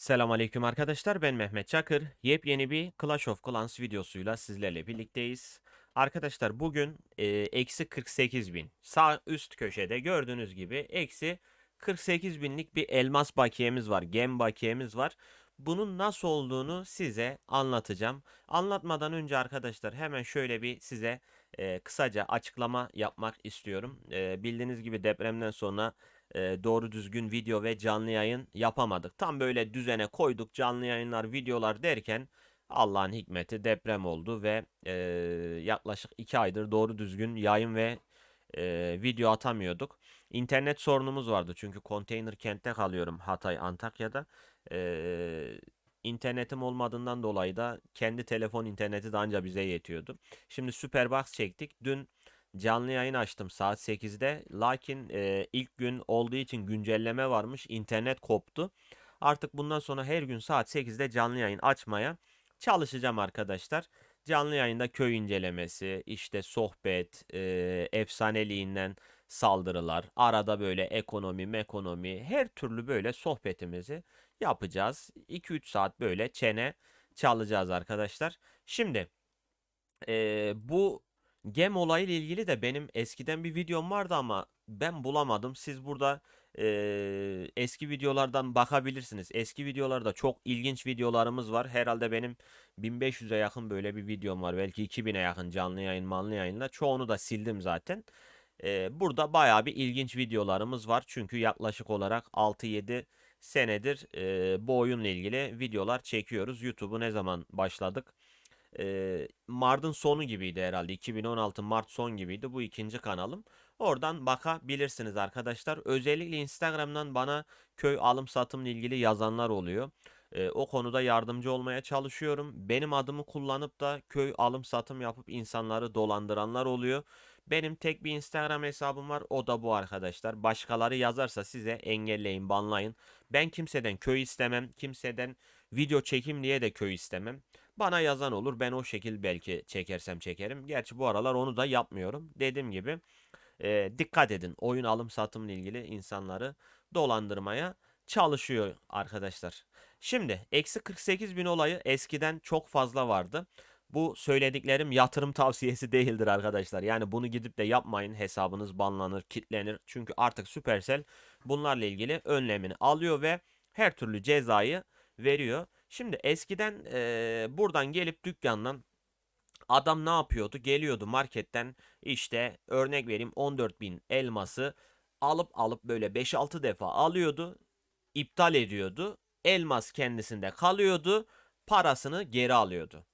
Selamünaleyküm arkadaşlar ben Mehmet Çakır. Yepyeni bir Clash of Clans videosuyla sizlerle birlikteyiz. Arkadaşlar bugün e, eksi 48 bin sağ üst köşede gördüğünüz gibi eksi 48 binlik bir elmas bakiyemiz var. Gem bakiyemiz var. Bunun nasıl olduğunu size anlatacağım. Anlatmadan önce arkadaşlar hemen şöyle bir size e, kısaca açıklama yapmak istiyorum. E, bildiğiniz gibi depremden sonra e, doğru düzgün video ve canlı yayın yapamadık. Tam böyle düzene koyduk canlı yayınlar, videolar derken Allah'ın hikmeti deprem oldu ve e, yaklaşık 2 aydır doğru düzgün yayın ve e, video atamıyorduk. İnternet sorunumuz vardı çünkü konteyner kentte kalıyorum Hatay, Antakya'da. E, internetim olmadığından dolayı da kendi telefon interneti de anca bize yetiyordu. Şimdi Superbox çektik. Dün canlı yayın açtım saat 8'de. Lakin e, ilk gün olduğu için güncelleme varmış. İnternet koptu. Artık bundan sonra her gün saat 8'de canlı yayın açmaya çalışacağım arkadaşlar. Canlı yayında köy incelemesi, işte sohbet, e, efsaneliğinden saldırılar, arada böyle ekonomi, mekonomi, her türlü böyle sohbetimizi yapacağız. 2-3 saat böyle çene çalacağız arkadaşlar. Şimdi e, bu Gem olayıyla ilgili de benim eskiden bir videom vardı ama ben bulamadım. Siz burada eee, eski videolardan bakabilirsiniz. Eski videolarda çok ilginç videolarımız var. Herhalde benim 1500'e yakın böyle bir videom var. Belki 2000'e yakın canlı yayın, manlı yayınla. Çoğunu da sildim zaten. Eee, burada bayağı bir ilginç videolarımız var. Çünkü yaklaşık olarak 6-7 senedir eee, bu oyunla ilgili videolar çekiyoruz. YouTube'u ne zaman başladık? E, Mart'ın sonu gibiydi herhalde. 2016 Mart son gibiydi. Bu ikinci kanalım. Oradan bakabilirsiniz arkadaşlar. Özellikle Instagram'dan bana köy alım satımla ilgili yazanlar oluyor. E, o konuda yardımcı olmaya çalışıyorum. Benim adımı kullanıp da köy alım satım yapıp insanları dolandıranlar oluyor. Benim tek bir Instagram hesabım var. O da bu arkadaşlar. Başkaları yazarsa size engelleyin, banlayın. Ben kimseden köy istemem. Kimseden video çekim diye de köy istemem. Bana yazan olur. Ben o şekil belki çekersem çekerim. Gerçi bu aralar onu da yapmıyorum. Dediğim gibi e, dikkat edin. Oyun alım satımla ilgili insanları dolandırmaya çalışıyor arkadaşlar. Şimdi eksi 48 bin olayı eskiden çok fazla vardı. Bu söylediklerim yatırım tavsiyesi değildir arkadaşlar. Yani bunu gidip de yapmayın. Hesabınız banlanır, kilitlenir. Çünkü artık Supercell bunlarla ilgili önlemini alıyor ve her türlü cezayı veriyor. Şimdi eskiden eee, buradan gelip dükkandan adam ne yapıyordu? Geliyordu marketten işte örnek vereyim 14 bin elması alıp alıp böyle 5-6 defa alıyordu. iptal ediyordu. Elmas kendisinde kalıyordu. Parasını geri alıyordu.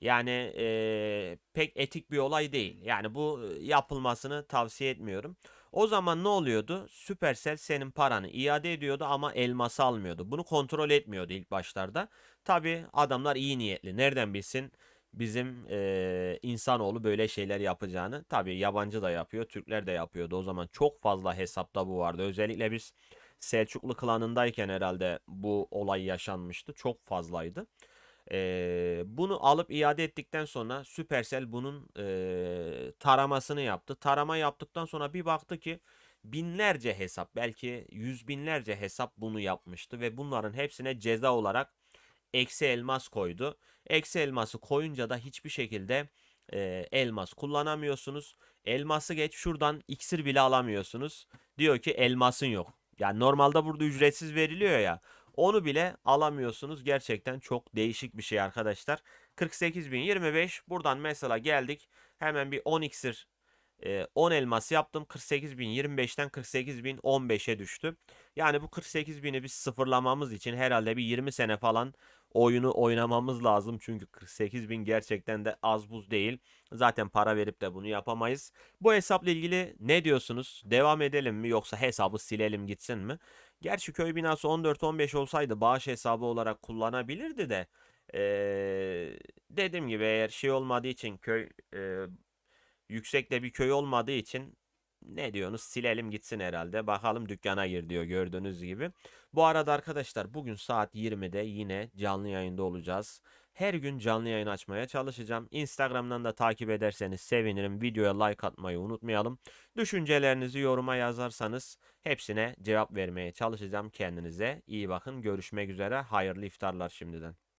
Yani eee, pek etik bir olay değil. Yani bu e, yapılmasını tavsiye etmiyorum. O zaman ne oluyordu? Supercell senin paranı iade ediyordu ama elması almıyordu. Bunu kontrol etmiyordu ilk başlarda. Tabi adamlar iyi niyetli. Nereden bilsin bizim eee insanoğlu böyle şeyler yapacağını. Tabi yabancı da yapıyor, Türkler de yapıyordu. O zaman çok fazla hesapta bu vardı. Özellikle biz Selçuklu klanındayken herhalde bu olay yaşanmıştı. Çok fazlaydı. Eee, bunu alıp iade ettikten sonra Supercell bunun eee, taramasını yaptı. Tarama yaptıktan sonra bir baktı ki binlerce hesap belki yüz binlerce hesap bunu yapmıştı ve bunların hepsine ceza olarak eksi elmas koydu. Eksi elması koyunca da hiçbir şekilde eee, elmas kullanamıyorsunuz. Elması geç şuradan iksir bile alamıyorsunuz. Diyor ki elmasın yok. Yani normalde burada ücretsiz veriliyor ya. Onu bile alamıyorsunuz. Gerçekten çok değişik bir şey arkadaşlar. 48.025 buradan mesela geldik. Hemen bir 10 iksir e, 10 elmas yaptım. 48.025'ten 48.015'e düştü. Yani bu 48.000'i biz sıfırlamamız için herhalde bir 20 sene falan oyunu oynamamız lazım. Çünkü 48.000 gerçekten de az buz değil. Zaten para verip de bunu yapamayız. Bu hesapla ilgili ne diyorsunuz? Devam edelim mi yoksa hesabı silelim gitsin mi? Gerçi köy binası 14-15 olsaydı bağış hesabı olarak kullanabilirdi de eee, dediğim gibi eğer şey olmadığı için köy eee, yüksek de bir köy olmadığı için ne diyorsunuz silelim gitsin herhalde. Bakalım dükkana gir diyor gördüğünüz gibi. Bu arada arkadaşlar bugün saat 20'de yine canlı yayında olacağız. Her gün canlı yayın açmaya çalışacağım. Instagram'dan da takip ederseniz sevinirim. Videoya like atmayı unutmayalım. Düşüncelerinizi yoruma yazarsanız hepsine cevap vermeye çalışacağım. Kendinize iyi bakın. Görüşmek üzere. Hayırlı iftarlar şimdiden.